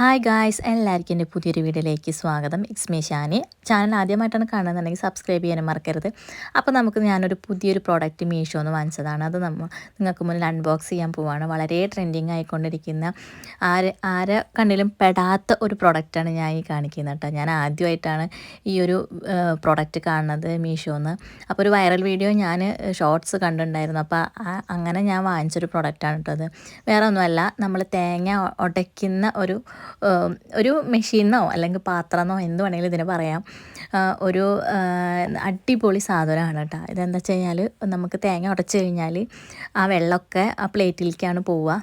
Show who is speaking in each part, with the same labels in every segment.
Speaker 1: Hi guys എല്ലാവർക്കും എന്റെ പുതിയൊരു വീഡിയോയിലേക്ക് സ്വാഗതം. ഇറ്റ്സ് മീ ഷാനി ചാനൽ ആദ്യമായിട്ടാണ് കാണുന്നുണ്ടെങ്കിൽ സബ്സ്ക്രൈബ് ചെയ്യാനും മറക്കരുത്. അപ്പോൾ നമുക്ക് ഞാനൊരു പുതിയൊരു പ്രോഡക്റ്റ് മീഷോ എന്ന് വാങ്ങിച്ചതാണ്. അത് നമ്മൾ നിങ്ങൾക്ക് മുന്നിൽ അൺബോക്സ് ചെയ്യാൻ പോവാണ്. വളരെ ട്രെൻഡിങ് ആയിക്കൊണ്ടിരിക്കുന്ന ആര് ആരെ കണ്ണിലും പെടാത്ത ഒരു പ്രോഡക്റ്റാണ് ഞാൻ ഈ കാണിക്കുന്നത് കേട്ടോ. ഞാൻ ആദ്യമായിട്ടാണ് ഈ ഒരു പ്രോഡക്റ്റ് കാണുന്നത് മീഷോന്ന് അപ്പോൾ ഒരു വൈറൽ വീഡിയോ ഞാൻ ഷോർട്സ് കണ്ടിട്ടുണ്ടായിരുന്നു. അപ്പോൾ അങ്ങനെ ഞാൻ വാങ്ങിച്ചൊരു പ്രോഡക്റ്റാണ് കേട്ടോ അത്. വേറെ ഒന്നുമല്ല നമ്മൾ തേങ്ങ ഉടയ്ക്കുന്ന ഒരു ഒരു മെഷീനോ അല്ലെങ്കിൽ പാത്രമെന്നോ എന്ത് വേണമെങ്കിലും ഇതിന് പറയാം. ഒരു അടിപൊളി സാധനമാണ് കേട്ടോ. ഇതെന്താ വെച്ച് കഴിഞ്ഞാൽ നമുക്ക് തേങ്ങ ഉടച്ചു കഴിഞ്ഞാൽ ആ വെള്ളമൊക്കെ ആ പ്ലേറ്റിലേക്കാണ് പോവുക.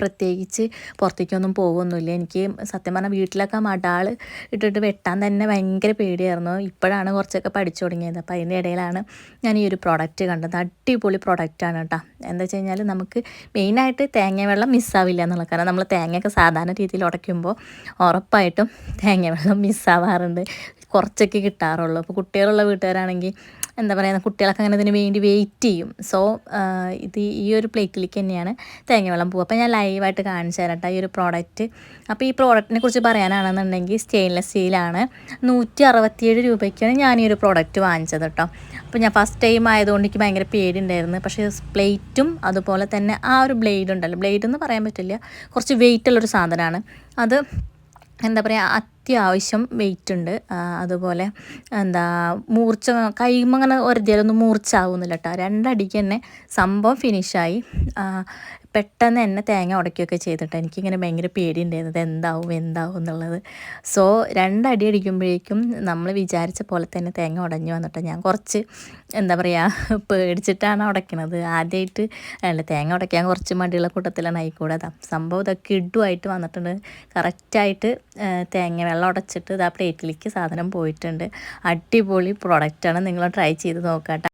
Speaker 1: പ്രത്യേകിച്ച് പുറത്തേക്കൊന്നും പോകുമൊന്നുമില്ല എനിക്ക് സത്യം പറഞ്ഞാൽ വീട്ടിലൊക്കെ മടാൾ ഇട്ടിട്ട് വെട്ടാൻ തന്നെ ഭയങ്കര പേടിയായിരുന്നു. ഇപ്പോഴാണ് കുറച്ചൊക്കെ പഠിച്ചു തുടങ്ങിയത്. അപ്പോൾ അതിന്റെ ഇടയിലാണ് ഞാൻ ഈ ഒരു പ്രോഡക്റ്റ് കണ്ടത്. അടിപൊളി പ്രോഡക്റ്റാണ് കേട്ടോ. എന്താ വെച്ച് കഴിഞ്ഞാൽ നമുക്ക് മെയിനായിട്ട് തേങ്ങ വെള്ളം മിസ്സാവില്ല എന്നുള്ള കാരണം നമ്മൾ തേങ്ങയൊക്കെ സാധാരണ രീതിയിൽ ഉടയ്ക്കുമ്പോൾ ഉറപ്പായിട്ടും തേങ്ങ വെള്ളം മിസ്സാവാറുണ്ട് കുറച്ചൊക്കെ കിട്ടാറുള്ളൂ. അപ്പോൾ കുട്ടികളുള്ള വീട്ടുകാരാണെങ്കിൽ എന്താ പറയുക കുട്ടികളൊക്കെ അങ്ങനെ ഇതിന് വേണ്ടി വെയിറ്റ് ചെയ്യും. സോ ഇത് ഈ ഒരു പ്ലേറ്റിലേക്ക് തന്നെയാണ് തേങ്ങ വെള്ളം പോകുക അപ്പോൾ ഞാൻ ലൈവായിട്ട് കാണിച്ചു തരട്ടെ ഈ ഒരു പ്രോഡക്റ്റ് അപ്പോൾ ഈ പ്രോഡക്റ്റിനെ കുറിച്ച് പറയാനാണെന്നുണ്ടെങ്കിൽ സ്റ്റെയിൻലെസ് സ്റ്റീലാണ് നൂറ്റി അറുപത്തിയേഴ് രൂപയ്ക്കാണ് ഞാൻ ഈ ഒരു പ്രോഡക്റ്റ് വാങ്ങിച്ചത് കേട്ടോ അപ്പോൾ ഞാൻ ഫസ്റ്റ് ടൈം ആയതുകൊണ്ട് എനിക്ക് ഭയങ്കര പേടിയുണ്ടായിരുന്നു. പക്ഷേ പ്ലേറ്റും അതുപോലെ തന്നെ ആ ഒരു ബ്ലേഡ് ഉണ്ടല്ലോ. ബ്ലേഡ് എന്ന് പറയാൻ പറ്റില്ല. കുറച്ച് വെയിറ്റ് ഉള്ളൊരു സാധനമാണ്. അത് എന്താ പറയുക അത്യാവശ്യം വെയിറ്റ് ഉണ്ട്. അതുപോലെ എന്താ മൂർച്ച കൈമ അങ്ങനെ ഒരതിയാലൊന്നും മൂർച്ചാവുന്നില്ല കേട്ടോ രണ്ടടിക്ക് തന്നെ സംഭവം ഫിനിഷായി പെട്ടെന്ന് തന്നെ തേങ്ങ ഉടയ്ക്കുകയൊക്കെ ചെയ്തിട്ട്. എനിക്കിങ്ങനെ ഭയങ്കര പേടിയുണ്ടായിരുന്നത്. എന്താവും എന്താവും എന്നുള്ളത്. സോ രണ്ടടി അടിക്കുമ്പോഴേക്കും നമ്മൾ വിചാരിച്ച പോലെ തന്നെ തേങ്ങ ഉടഞ്ഞു വന്നിട്ട്. ഞാൻ കുറച്ച് എന്താ പറയുക പേടിച്ചിട്ടാണ് ഉടയ്ക്കണത് ആദ്യമായിട്ട് അല്ല തേങ്ങ ഉടയ്ക്കാൻ കുറച്ച് മടിയുള്ള കൂട്ടത്തിലാണ് ആയിക്കൂടെ. സംഭവം ഇതൊക്കെ ഇടുമായിട്ട് വന്നിട്ടുണ്ട്. കറക്റ്റായിട്ട് തേങ്ങ വെള്ളം ഉടച്ചിട്ട് ഇതാ പ്ലേറ്റിലേക്ക് സാധനം പോയിട്ടുണ്ട്. അടിപൊളി പ്രൊഡക്റ്റാണ് നിങ്ങൾ ട്രൈ ചെയ്ത് നോക്കാം